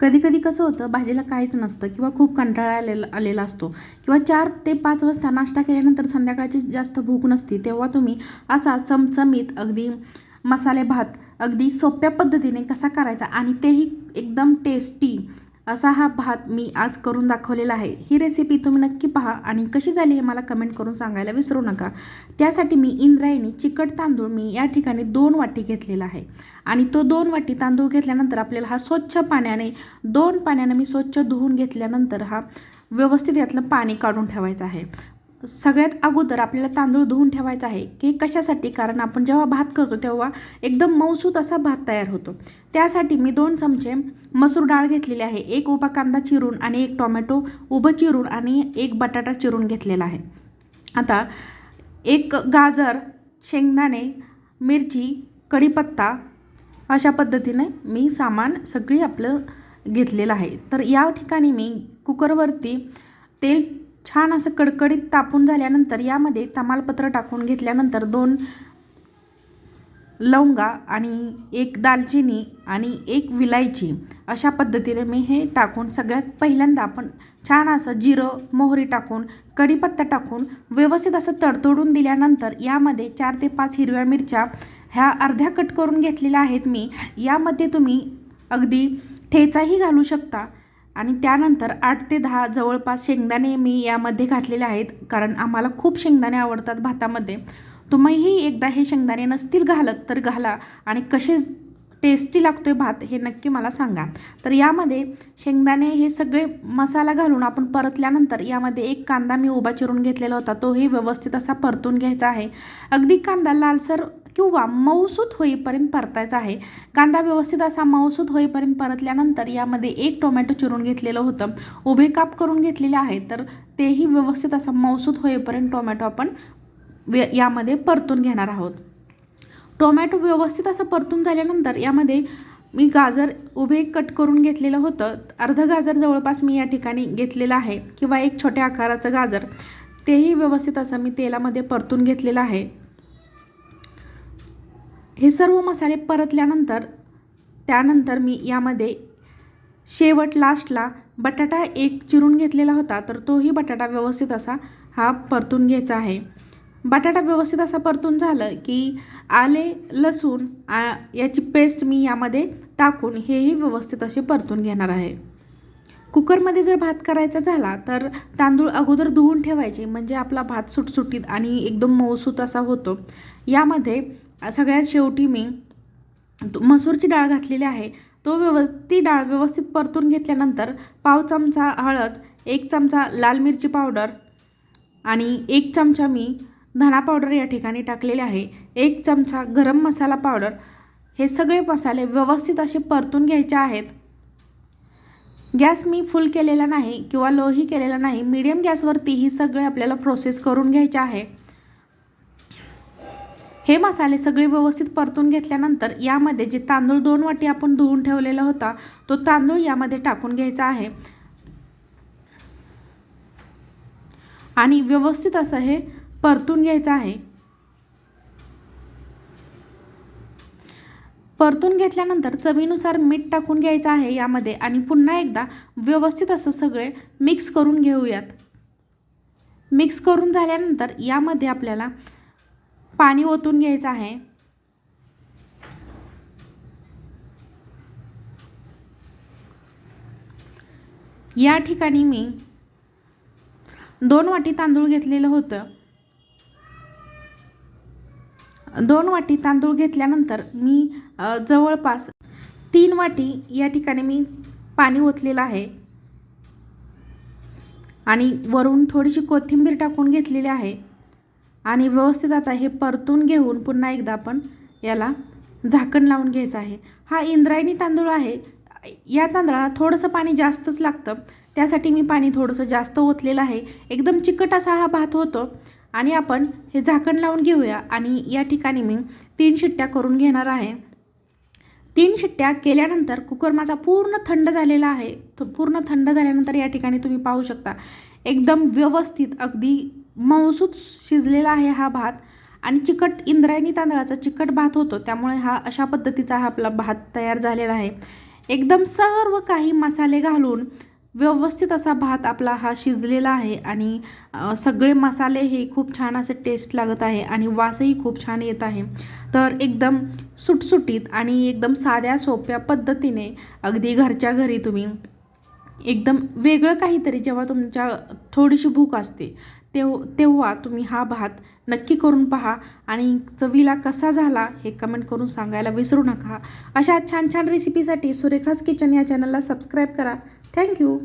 कधी कधी कसं होतं भाजीला काहीच नसतं किंवा खूप कंटाळा आलेला आलेला असतो. किंवा चार ते पाच वाजता नाश्ता केल्यानंतर संध्याकाळची जास्त भूक नसती तेव्हा तुम्ही असा चमचमीत अगदी मसाले भात अगदी सोप्या पद्धतीने कसा करायचा आणि तेही एकदम टेस्टी असा हा भात मी आज करून दाखवलेला आहे. ही रेसिपी तुम्ही नक्की पहा आणि कशी झाली हे मला कमेंट करून सांगायला विसरू नका. त्यासाठी मी इंद्रायणी चिकट तांदूळ मी या ठिकाणी दोन वाटी घेतलेला आहे. आणि तो दोन वाटी तांदूळ घेतल्यानंतर आपल्याला हा स्वच्छ पाण्याने दोन पाण्याने मी स्वच्छ धुवून घेतल्यानंतर हा व्यवस्थित यातलं पाणी काढून ठेवायचं आहे. सगळ्यात अगोदर आपल्याला तांदूळ धुवून ठेवायचा आहे. की कशासाठी? कारण आपण जेव्हा भात करतो तेव्हा एकदम मऊसूत असा भात तयार होतो. त्यासाठी मी दोन चमचे मसूर डाळ घेतलेली आहे. एक उभा कांदा चिरून आणि एक टोमॅटो उभं चिरून आणि एक बटाटा चिरून घेतलेला आहे. आता एक गाजर शेंगदाणे मिरची कढीपत्ता अशा पद्धतीने मी सामान सगळी आपलं घेतलेलं आहे. तर या ठिकाणी मी कुकरवरती तेल छान असं कडकडीत तापून झाल्यानंतर यामध्ये तमालपत्र टाकून घेतल्यानंतर दोन लवंगा आणि एक दालचिनी आणि एक विलायची अशा पद्धतीने मी हे टाकून सगळ्यात पहिल्यांदा आपण छान असं जिरं मोहरी टाकून कढीपत्ता टाकून व्यवस्थित असं तडतोडून दिल्यानंतर यामध्ये चार ते पाच हिरव्या मिरच्या ह्या अर्ध्या कट करून घेतलेल्या आहेत मी. यामध्ये तुम्ही अगदी ठेचाही घालू शकता. आणि त्यानंतर आठ ते दहा जवळपास शेंगदाणे मी यामध्ये घातलेले आहेत कारण आम्हाला खूप शेंगदाणे आवडतात भातामध्ये. तुम्हीही एकदा हे शेंगदाणे नसतील घालत तर घाला आणि कसे टेस्टी लागतोय भात हे नक्की मला सांगा. तर यामध्ये शेंगदाणे हे सगळे मसाला घालून आपण परतल्यानंतर यामध्ये एक कांदा मी उभा चिरून घेतलेला होता तोही व्यवस्थित असा परतून घ्यायचा आहे. अगदी कांदा लालसर किंवा मऊसूत होईपर्यंत परतायचा आहे. कांदा व्यवस्थित असा मऊसूत होईपर्यंत परतल्यानंतर यामध्ये एक टोमॅटो चिरून घेतलेलं होतं. उभे काप करून घेतलेले आहे तर तेही व्यवस्थित असा मऊसूत होईपर्यंत टोमॅटो आपण वे यामध्ये परतून घेणार आहोत. टोमॅटो व्यवस्थित असं परतून झाल्यानंतर यामध्ये मी गाजर उभे कट करून घेतलेलं होतं. अर्ध गाजर जवळपास मी या ठिकाणी घेतलेलं आहे किंवा एक छोट्या आकाराचं गाजर. तेही व्यवस्थित असं मी तेलामध्ये परतून घेतलेलं आहे. हे सर्व मसाले परतल्यानंतर त्यानंतर मी यामध्ये शेवट लास्टला बटाटा एक चिरून घेतलेला होता तर तोही बटाटा व्यवस्थित असा हा परतून घ्यायचा आहे. बटाटा व्यवस्थित असा परतून झालं की आले लसूण आ याची पेस्ट मी यामध्ये टाकून हेही व्यवस्थित असे परतून घेणार आहे. कुकरमध्ये जर भात करायचा झाला तर तांदूळ अगोदर धुवून ठेवायचे म्हणजे आपला भात सुटसुटीत आणि एकदम मऊसूत असा होतो. यामध्ये सगळ्यात शेवटी मी मसूरची डाळ घातलेली आहे. तो व्यव ती डाळ व्यवस्थित परतून घेतल्यानंतर पाव चमचा हळद एक चमचा लाल मिरची पावडर आणि एक चमचा मी धना पावडर या ठिकाणी टाकलेले आहे. एक चमचा गरम मसाला पावडर. हे सगळे मसाले व्यवस्थित असे परतून घ्यायचे आहेत. गॅस मी फुल केलेला नाही किंवा लोही केलेला नाही. मीडियम गॅसवरती ही सगळे आपल्याला प्रोसेस करून घ्यायचे आहे. हे मसाले सगळे व्यवस्थित परतून घेतल्यानंतर यामध्ये जे तांदूळ दोन वाटी आपण धुवून ठेवलेला होता तो तांदूळ यामध्ये टाकून घ्यायचा आहे. आणि व्यवस्थित असं हे परतून घ्यायचं आहे. परतून घेतल्यानंतर चवीनुसार मीठ टाकून घ्यायचं आहे यामध्ये आणि पुन्हा एकदा व्यवस्थित असं सगळे मिक्स करून घेऊयात. मिक्स करून झाल्यानंतर यामध्ये आपल्याला पाणी ओतून घ्यायचं आहे. या ठिकाणी मी दोन वाटी तांदूळ घेतलेलं होतं. दोन वाटी तांदूळ घेतल्यानंतर मी जवळपास तीन वाटी या ठिकाणी मी पाणी ओतलेलं आहे. आणि वरून थोडीशी कोथिंबीर टाकून घेतलेली आहे. आणि व्यवस्थित आता हे परतून घेऊन पुन्हा एकदा आपण याला झाकण लावून घ्यायचं आहे. हा इंद्रायणी तांदूळ आहे. या तांदळाला थोडंसं पाणी जास्तच लागतं. त्यासाठी मी पाणी थोडंसं जास्त ओतलेलं आहे. एकदम चिकट असा हा भात होतो. आणि आपण हे झाकण लावून घेऊया. आणि या ठिकाणी मी तीन शिट्ट्या करून घेणार आहे. तीन शिट्ट्या केल्यानंतर कुकर माझा पूर्ण थंड झालेला आहे. पूर्ण थंड झाल्यानंतर या ठिकाणी तुम्ही पाहू शकता. एकदम व्यवस्थित अगदी मऊसूत शिजलेला आहे हा भात आणि चिकट इंद्रायणी तांदळाचा चिकट भात होतो. त्यामुळे हा अशा पद्धतीचा हा आपला भात तयार झालेला आहे. एकदम सर्व काही मसाले घालून व्यवस्थित असा भात आपला हा शिजलेला आहे आणि सगळे मसाले हे खूप छान असे टेस्ट लागत आहे आणि वासही खूप छान येत आहे. तर एकदम सुटसुटीत आणि एकदम साध्या सोप्या पद्धतीने अगदी घरच्या घरी तुम्ही एकदम वेगळं काहीतरी जेव्हा तुमच्या थोडीशी भूक असते तेव तेव्हा तुम्ही हा भात नक्की करून पहा आणि चवीला कसा झाला हे कमेंट करून सांगायला विसरू नका. अशा छान छान रेसिपीसाठी सुरेखास किचन या चॅनलला सबस्क्राईब करा. थँक्यू